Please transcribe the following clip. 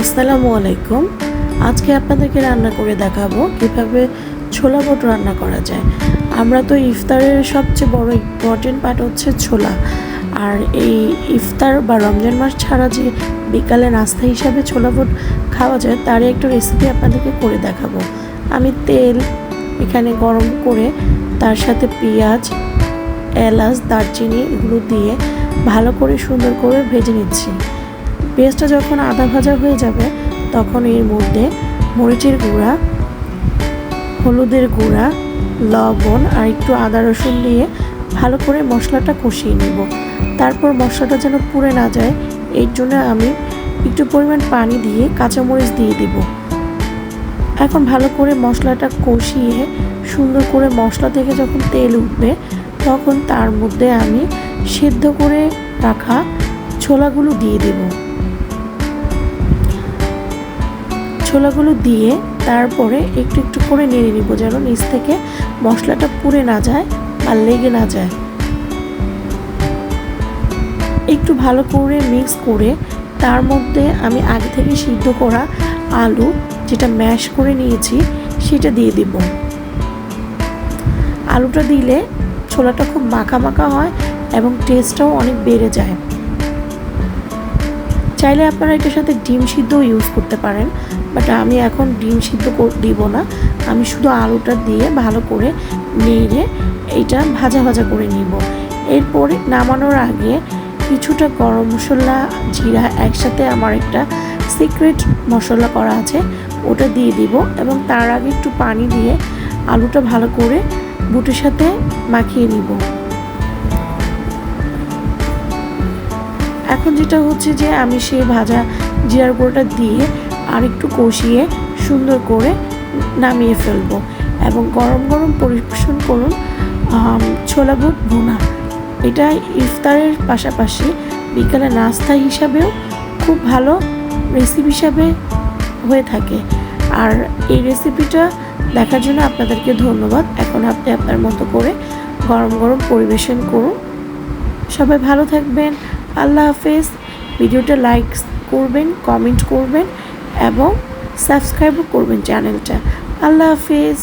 আসসালামু আলাইকুম। আজকে আপনাদেরকে রান্না করে দেখাবো কীভাবে ছোলা বুট রান্না করা যায়। আমরা তো ইফতারের সবচেয়ে বড় ইম্পর্টেন্ট পার্ট হচ্ছে ছোলা। আর এই ইফতার বা রমজান মাস ছাড়া যে বিকালে নাস্তা হিসাবে ছোলা বুট খাওয়া যায়, তারই একটা রেসিপি আপনাদেরকে করে দেখাবো। আমি তেল এখানে গরম করে, তার সাথে পেঁয়াজ, এলাচ, দারচিনি এগুলো দিয়ে ভালো করে সুন্দর করে ভেজে নিচ্ছি। পেঁয়াজটা যখন আদা ভাজা হয়ে যাবে, তখন এর মধ্যে মরিচের গুঁড়া, হলুদের গুঁড়া, লবণ আর একটু আদা রসুন দিয়ে ভালো করে মশলাটা কষিয়ে নেব। তারপর মশলাটা যেন পুড়ে না যায়, এর জন্য আমি একটু পরিমাণ পানি দিয়ে কাঁচামরিচ দিয়ে দেব। এখন ভালো করে মশলাটা কষিয়ে সুন্দর করে মশলা থেকে যখন তেল উঠবে, তখন তার মধ্যে আমি সেদ্ধ করে রাখা ছোলাগুলো দিয়ে দেবো। ছোলাগুলো দিয়ে তারপরে একটু একটু করে নেড়ে নিব যেন নিচ থেকে মশলাটা পুড়ে না যায় আর লেগে না যায়। একটু ভালো করে মিক্স করে তার মধ্যে আমি আগে থেকে সিদ্ধ করা আলু যেটা ম্যাশ করে নিয়েছি সেটা দিয়ে দিব। আলুটা দিলে ছোলাটা খুব মাখা মাখা হয় এবং টেস্টটাও অনেক বেড়ে যায়। চাইলে আপনারা এটার সাথে ডিম সিদ্ধও ইউজ করতে পারেন বাট আমি এখন ডিম সিদ্ধ দিব না। আমি শুধু আলুটা দিয়ে ভালো করে নেড়ে এটা ভাজা ভাজা করে নিব। এরপরে নামানোর আগে কিছুটা গরম মশলা, জিরা একসাথে আমার একটা সিক্রেট মশলা করা আছে, ওটা দিয়ে দিব এবং তার আগে একটু পানি দিয়ে আলুটা ভালো করে বুটের সাথে মাখিয়ে নিব। এখন যেটা হচ্ছে যে আমি সেই ভাজা জিরার গুঁড়োটা দিয়ে আর একটু কষিয়ে সুন্দর করে নামিয়ে ফেলব। এবং গরম গরম পরিবেশন করুন ছোলা বুট ভুনা। এটা ইফতারের পাশাপাশি বিকালে নাস্তা হিসাবেও খুব ভালো রেসিপি হিসাবে হয়ে থাকে। আর এই রেসিপিটা দেখার জন্য আপনাদেরকে ধন্যবাদ। এখন আপনি আপনার মতো করে গরম গরম পরিবেশন করুন। সবাই ভালো থাকবেন। আল্লাহ হাফেজ। ভিডিওটা লাইক করবেন কমেন্ট করবেন এবং সাবস্ক্রাইবও করবেন চ্যানেলটা আল্লাহ হাফেজ।